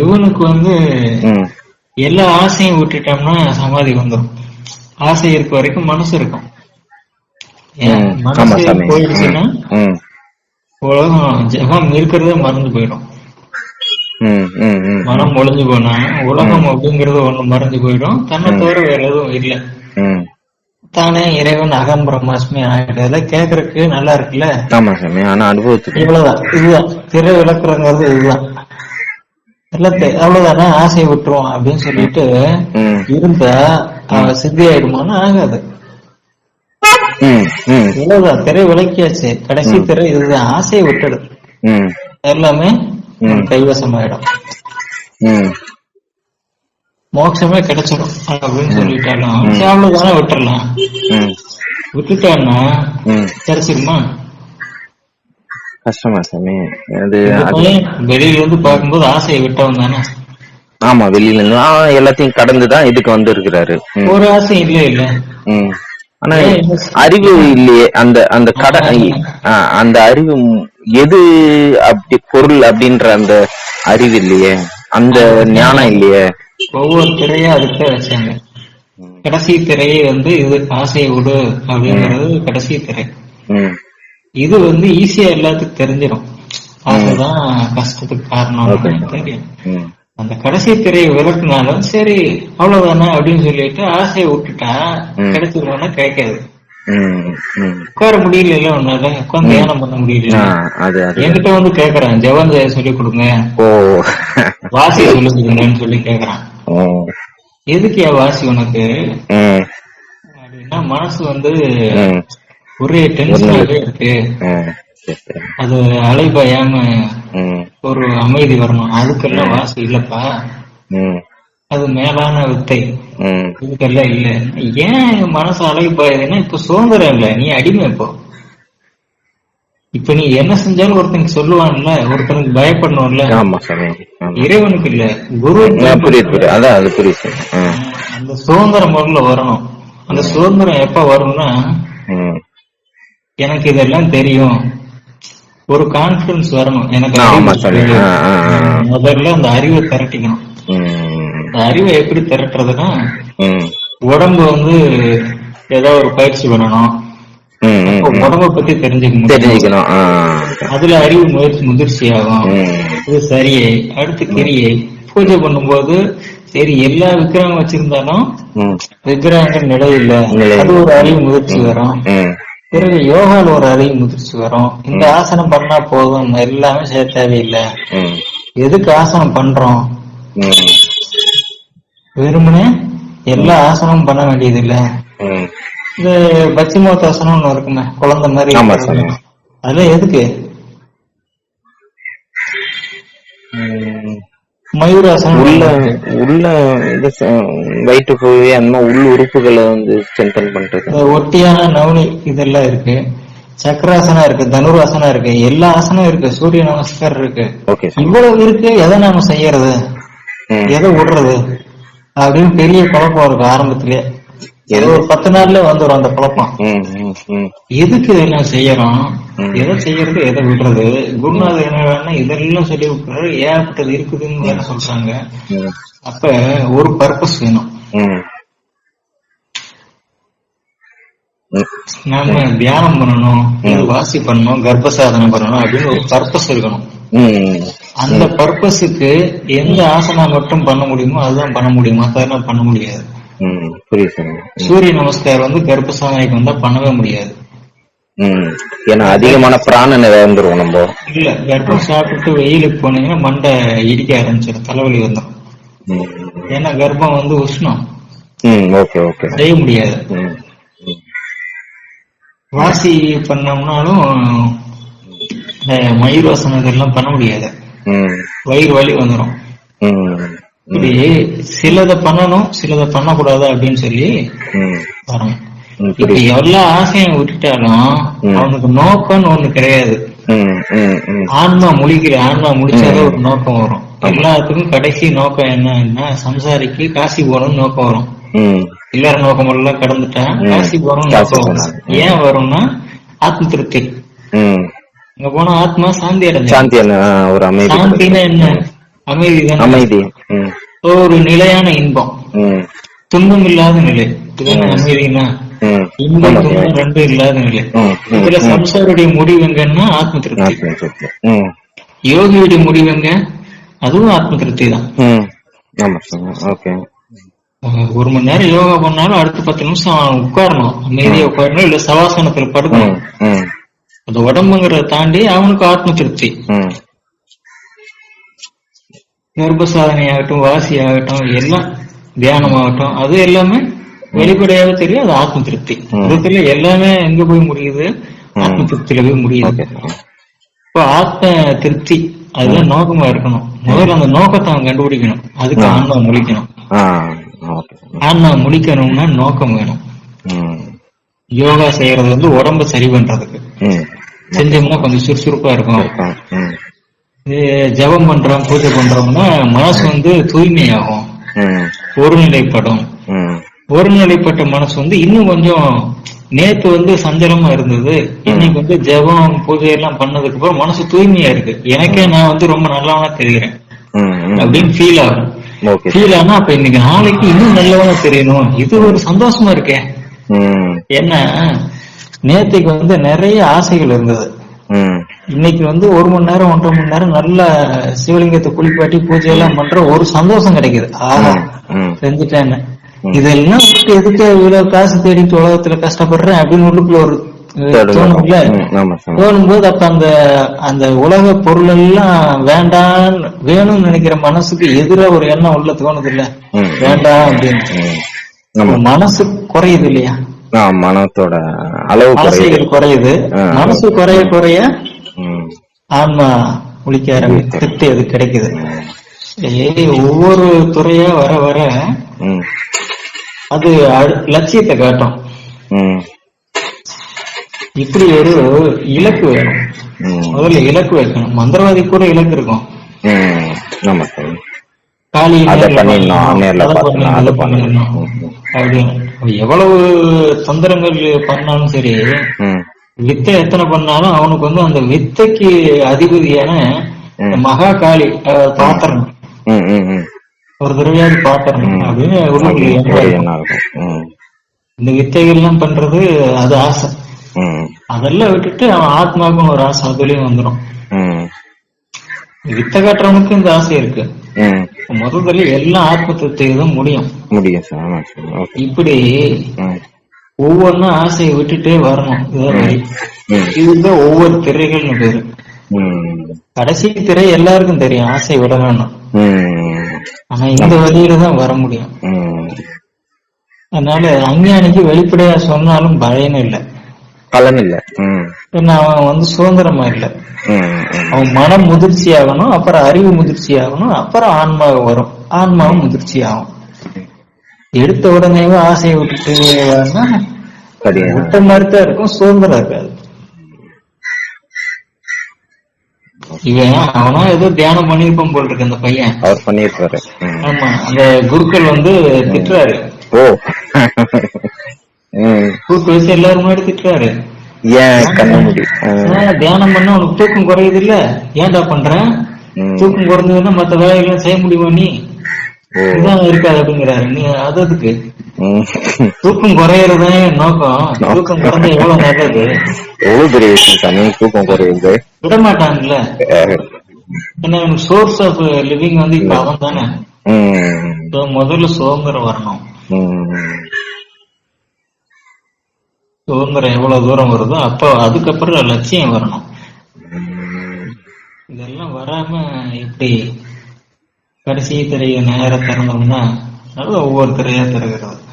இவனுக்கு வந்து எல்லா ஆசையும் விட்டுட்டோம்னா சமாதி வந்துடும் ஆசை இருக்க வரைக்கும் மனசு இருக்கும். மனசு போயிடுச்சுன்னா உலகம் ஜெகம் இருக்கிறதே மறந்து போயிடும். மனம் ஒளிஞ்சு போனா உலகம் அப்படிங்கறது ஒண்ணு மறைஞ்சு போயிடும். தன்னை தவிர வேற எதுவும் இல்ல. தானே இறைவன் அகம் பிரம்மாஸ்மி ஆயிடுறதுல கேக்குறதுக்கு நல்லா இருக்குல்ல? ஆமா சாமி. ஆனா அனுபவத்துக்கு இவ்வளவுதான். இதுதான். திரை விளக்குறங்கிறது இதுதான். தெ- அவ்வளவுதானே ஆசையை விட்டுருவோம் அப்படின்னு சொல்லிட்டு இருந்தா அவன் சித்தி ஆயிடுமான்னு ஆகாது. இவ்வளவுதான் திரை விளக்கியாச்சு. கடைசி திரை இதுதான். ஆசையை விட்டுடு. எல்லாமே ம். கைவசமாயிடும். ம். மோட்சமே கிடைச்சிடும் அப்படின்னு சொல்லிட்டாலும் அவ்வளவுதானே விட்டுறலாம் ம். விட்டுட்டான்னா கிடைச்சிருமா? கஷ்டமா சாமி. அது வெளியில இருந்து பார்க்கும்போது ஆசையை விட்டவன் தானே? ஆமா வெளியில இருந்து எல்லாத்தையும் கடந்துதான் இதுக்கு வந்து இருக்கிறாரு ஒரு ஆசை இல்ல? இல்ல. ஆனா அறிவு இல்லையே. அந்த அந்த கட அந்த அறிவு எது அப்படி பொருள் அப்படின்ற அந்த அறிவு இல்லையே. அந்த ஞானம் இல்லையே. ஒவ்வொரு திரையும் அதுக்கு வச்சாங்க. கடைசி திரையை வந்து இது ஆசையை விடு அப்படிங்கிறது கடைசி திரை. இது வந்து ஈஸியா எல்லாத்துக்கும் தெரிஞ்சிடும் அதுதான் கஷ்டத்துக்கு காரணம். தெரியும். அந்த கடைசி திரையை விளக்குனாலும் சரி அவ்வளவுதானே அப்படின்னு சொல்லிட்டு ஆசையை விட்டுட்டா ம். கிடைச்சிருவானா கிடைக்காது. உட்கார முடியல உன்னால உட்காந்து தியானம் பண்ண முடியல என்கிட்ட வந்து கேக்குறான் ஜெவன் ஜெய சொல்லி கொடுங்க. வாசி சொல்லி கொடுங்கன்னு சொல்லி கேக்குறான். எதுக்கு வாசி உனக்கு? அப்படின்னா மனசு வந்து ஒரே டென்ஷனாவே இருக்கு. அது அலைபாயாம ஒரு அமைதி வரணும். அதுக்கெல்லாம் வாசி இல்லப்பா. அது மேலான வித்தை. இதுக்கெல்லாம் இல்ல. ஏன் என் மனசு அலைபாயுதுன்னா இப்ப சுதந்திரம் இல்ல? நீ அடிமை இப்போ. இப்ப நீ என்ன செஞ்சாலும் ஒருத்தனுக்கு சொல்லுவான்ல ஒருத்தனுக்கு பயப்படணும்ல. இறைவனுக்கு இல்ல. குரு புரியுது அதான் அது புரியுது அந்த சுதந்திரம் முதல்ல வரணும். அந்த சுதந்திரம் எப்ப வரும்னா எனக்கு இதெல்லாம் தெரியும். ஒரு கான்பிடன்ஸ் வரணும். எனக்கு முதல்ல அந்த அறிவை திரட்டிக்கணும். அந்த அறிவை எப்படி திரட்டுறதுன்னா உடம்பு வந்து ஏதோ ஒரு பயிற்சி பண்ணணும். உடம்ப பத்தி தெரிஞ்சுக்கணும். தெரிஞ்சுக்கணும். அதுல அறிவு முயற்சி முதிர்ச்சி ஆகும். இது சரியை. அடுத்து கிரியை. பூஜை பண்ணும்போது சரி எல்லா விக்கிரகம் வச்சிருந்தாலும் விக்கிரகங்கள் நிலையில்ல. நிலை அது ஒரு அறிவு முதிர்ச்சி வரும். பிறகு யோகால ஒரு அறிவு முதிர்ச்சி வரும். இந்த ஆசனம் பண்ணா போதும். எல்லாமே செய்ய தேவையில்லை. எதுக்கு ஆசனம் பண்றோம்? வெறுமனே எல்லா ஆசனமும் பண்ண வேண்டியது இல்ல இந்த பச்சிமோத்தாசனம் ஒண்ணு இருக்குமே குழந்தை மாதிரி. அதெல்லாம் எதுக்கு? மயூராசனம் உள்ள உள்ள இது வயிற்று போய் அந்த உள் உறுப்புகளை வந்து ஸ்ட்ரென்தன் பண்றது ஒட்டியான நவனி இதெல்லாம் இருக்கு. சக்கராசனம் இருக்கு தனுராசனம் இருக்கு எல்லா ஆசனம் இருக்கு சூரிய நமஸ்கார் இருக்கு. இவ்வளவு இருக்கு எதை நாம செய்யறது? எதை விடுறது? அப்படின்னு பெரிய குழப்பம் இருக்கு ஆரம்பத்திலே. ஏதோ ஒரு பத்து நாள்ல வந்துடும் அந்த குழப்பம். எதுக்கு இதெல்லாம் செய்யறோம். எதை செய்யறது எதை விடுறது? குருநாதர் என்ன வேணா இதெல்லாம் சொல்லி விட்டுறாரு. ஏகப்பட்டது இருக்குதுன்னு வேற சொல்றாங்க. அப்ப ஒரு பர்பஸ் வேணும். நாம தியானம் பண்ணணும் வாசி பண்ணணும் கர்ப்ப சாதனை பண்ணணும் அப்படின்னு ஒரு பர்பஸ் இருக்கணும். அந்த பர்பஸுக்கு எந்த ஆசனா மட்டும் பண்ண முடியுமோ அதுதான் பண்ண முடியும்? மத்ததெல்லாம் பண்ண முடியாது. சூரிய நமஸ்கார் வந்து கர்ப்ப சாதனைக்கு வந்தா பண்ணவே முடியாது. ஏன்னா அதிகமான பிராணனை இழந்துருவோம் நம்ம. இல்ல கர்ப்பம் சாப்பிட்டு வெயிலுக்கு போனீங்கன்னா மண்டை இடிக்க ஆரம்பிச்சிடும் தலைவலி வந்துடும் ஏன்னா கர்ப்பம் வந்து உஷ்ணம். Okay okay. செய்ய முடியாது. வாசி பண்ணோம்னாலும் இந்த மயூராசனம் இதெல்லாம் பண்ண முடியாது. வயிறு வலி வந்துடும் இப்படி சிலதை பண்ணணும் சிலதை பண்ணக்கூடாது அப்படின்னு சொல்லி வரணும் இப்ப எல்லா ஆசையும் விட்டுட்டாலும். அவனுக்கு நோக்கம்னு ஒண்ணு கிடையாது. ஆன்மா முழிக்கிற ஆன்மா முடிச்சாலே ஒரு நோக்கம் வரும். எல்லாத்துக்கும் கடைசி நோக்கம் என்னன்னா சம்சாரிக்கு காசி போகணும்னு நோக்கம் வரும். ம். இல்லற நோக்கம் எல்லாம் கடந்துட்டா. காசி போகணும்னு காசி நோக்கம் வரும். போகணும். ஏன் வரும்னா ஆத்ம திருப்தி. அங்க போனா ஆத்மா சாந்தி அடைஞ்சு சாந்தி ஒரு அமைதி சாந்தின்னா என்ன? அமைதி தானே. அமைதி. ஒரு நிலையான இன்பம். துன்பம் இல்லாத நிலை. இதுதானே அமைதினா இன்பம். துன்பம் ரெண்டும் இல்லாத நிலை. இதுல. சம்சாருடைய முடிவு எங்கன்னா ஆத்ம திருப்தி. யோகியுடைய முடிவு எங்க? அதுவும் ஆத்ம திருப்தி தான். ஒரு மணி நேரம் யோகா பண்ணாலும் அடுத்த பத்து நிமிஷம் உட்காரணும். அமைதியா உட்காரணும். இல்ல சவாசனத்துல படுக்கணும். அந்த உடம்புங்கிறத தாண்டி அவனுக்கு ஆத்ம திருப்தி. கர்ப்ப சாதனை ஆகட்டும் வாசி ஆகட்டும் எல்லாம் தியானம் ஆகட்டும் அது எல்லாமே வெளிப்படையாக தெரியும் அது ஆத்ம திருப்தி. இதுல எல்லாமே எங்க போய் முடியுது? ஆத்ம திருப்தியில போய் முடியுது இப்போ ஆத்ம திருப்தி அதுதான் நோக்கமா இருக்கணும். முதல்ல அந்த நோக்கத்தை அவன் கண்டுபிடிக்கணும். அதுக்கு. ஆன்மா முழிக்கணும். ஆன்மா முழிக்கணும்னா நோக்கம் வேணும். யோகா செய்யறது வந்து உடம்ப சரி பண்றதுக்கு. செஞ்சோம்னா கொஞ்சம் சுறுசுறுப்பா இருக்கும். ஜெபம் பண்றோம் பூஜை பண்றோம்னா மனசு வந்து தூய்மையாகும். ஒருநிலைப்படும். ஒருநிலைப்பட்ட மனசு வந்து இன்னும் கொஞ்சம் நேத்து வந்து சஞ்சலமா இருந்தது. இன்னைக்கு வந்து ஜெபம் பூஜை எல்லாம் பண்ணதுக்கு அப்புறம் மனசு தூய்மையா இருக்கு. எனக்கே நான் வந்து ரொம்ப நல்லவனா தெரிகிறேன். அப்படின்னு ஃபீல் ஆகும். ஃபீல் ஆனா அப்ப இன்னைக்கு நாளைக்கு இன்னும் நல்லவனா தெரியணும். இது ஒரு சந்தோஷமா இருக்கே. ஏன்னா நேத்துக்கு வந்து நிறைய ஆசைகள் இருந்தது. இன்னைக்கு வந்து ஒரு மணி நேரம் ஒன்றரை மணி நேரம் நல்ல சிவலிங்கத்தை குளிப்பாட்டி பூஜை எல்லாம் பண்ற ஒரு சந்தோஷம் கிடைக்குது. ஆஹா செஞ்சுட்டேன்னு. இதெல்லாம் எதுக்கு இவ்வளவு காசு தேடிட்டு உலகத்துல கஷ்டப்படுறேன் அப்படின்னு உள்ளுக்குள்ள ஒரு தோணும்ல? ம், ஆமா சார் தோணும்போது அப்ப அந்த அந்த உலக பொருள் எல்லாம் வேண்டாம் வேணும்னு நினைக்கிற மனசுக்கு எதிரா ஒரு எண்ணம் உள்ள தோணுது இல்ல. வேண்டாம் அப்படின்னு. ம் ஆமா. மனசு குறையுது இல்லையா? மனத்தோட அளவு குறையுது. மனசு குறைய குறைய ஆன்மா முழிக்க ஆரம்பிச்சு திருப்தி அது கிடைக்குது. ஒவ்வொரு துறையா வர வர அது லட்சியத்தை காட்டும். இப்படி ஒரு இலக்கு வேணும். முதல்ல இலக்கு வைக்கணும். மந்திரவாதி கூட இலக்கு இருக்கும். எவ்வளவு தந்திரங்கள் பண்ணாலும் சரி. வித்தை எத்தனை பண்ணாலும் அவனுக்கு வந்து அந்த வித்தைக்கு அதிபதியான. மகா காளி அஹ், பாத்திரணும் ம் ம் ம். ஒரு தடவையாவது பாத்திரணும் அப்படின்னு இந்த வித்தைகள்லாம் பண்றது அது ஆசை. அதெல்லாம் விட்டுட்டு அவன் ஆத்மாவுக்கும் ஒரு ஆசை அதுலயும் வந்துடும் வித்தை காட்டுறவனுக்கு இந்த ஆசை இருக்கு. முதல்ல எல்லாம் ஆத்ம திருப்திக்கு தான் முடியும். முடியும் இப்படி ம் ஒவ்வொன்றும் ஆசையை விட்டுட்டே வரணும். இதுதான் ஒவ்வொரு திரைகள்னு பேரு. கடைசி திரை எல்லாருக்கும் தெரியும் ஆசை விடணும்னு. ம். ஆனா இந்த வழியில தான் வர முடியும். அதனால அஞ்ஞானிக்கு வெளிப்படையா சொன்னாலும் பயனும் இல்லை. பலன் இல்ல. ஏன்னா அவன் வந்து சுதந்திரமா இல்லை. அவன் மனம் முதிர்ச்சி ஆகணும் அப்புறம் அறிவு முதிர்ச்சி ஆகணும் அப்புறம் ஆன்மாவு வரும். ஆன்மாவும் முதிர்ச்சி ஆகும் எடுத்த உடனேவே ஆசையை விட்டுட்டு விட்ட மாதிரி தான் இருக்கும் சுதந்திரம் இருக்காது. இவன் அவனா ஏதோ தியானம் பண்ணிருப்பான் போல் இருக்கு அந்த பையன். அவர் பண்ணிருப்பாரு. ஆமா அந்த குருக்கள் வந்து திட்டுறாரு. ஓ. கூட்டு வச்சு எல்லாரும் முன்னாடி திட்டுறாரு. ஏன் கண்ண முடி? "ஏன் தியானம் பண்ணா உனக்கு தூக்கம் குறையுது இல்ல? ஏன்டா பண்ற? ம். தூக்கம் குறைஞ்சதுன்னா மத்த வேலைகள்லாம் செய்ய முடியுமா நீ? இருக்காது அப்படிங்கிறாரு நீ அது அதுக்கு. தூக்கம் குறையறதே நோக்கம். தூக்கம் குறைஞ்சா எவ்வளவு நல்லது? எவ்வளவு பெரிய விஷயம் சாமி தூக்கம் குறையுது விட மாட்டாங்கல்ல ஏன்னா சோர்ஸ் ஆஃப் லிவிங் வந்து இப்ப அவன் தானே. முதல்ல சுதந்திரம் வரணும். சுதந்திரம் எவ்வளவு தூரம் வருதோ அப்போ அதுக்கப்புறம் லட்சியம் வரணும். இதெல்லாம் வராம எப்படி கடைசி திரையை நேர திறந்தோம்னா அது ஒவ்வொரு திரையா திறக்கிறது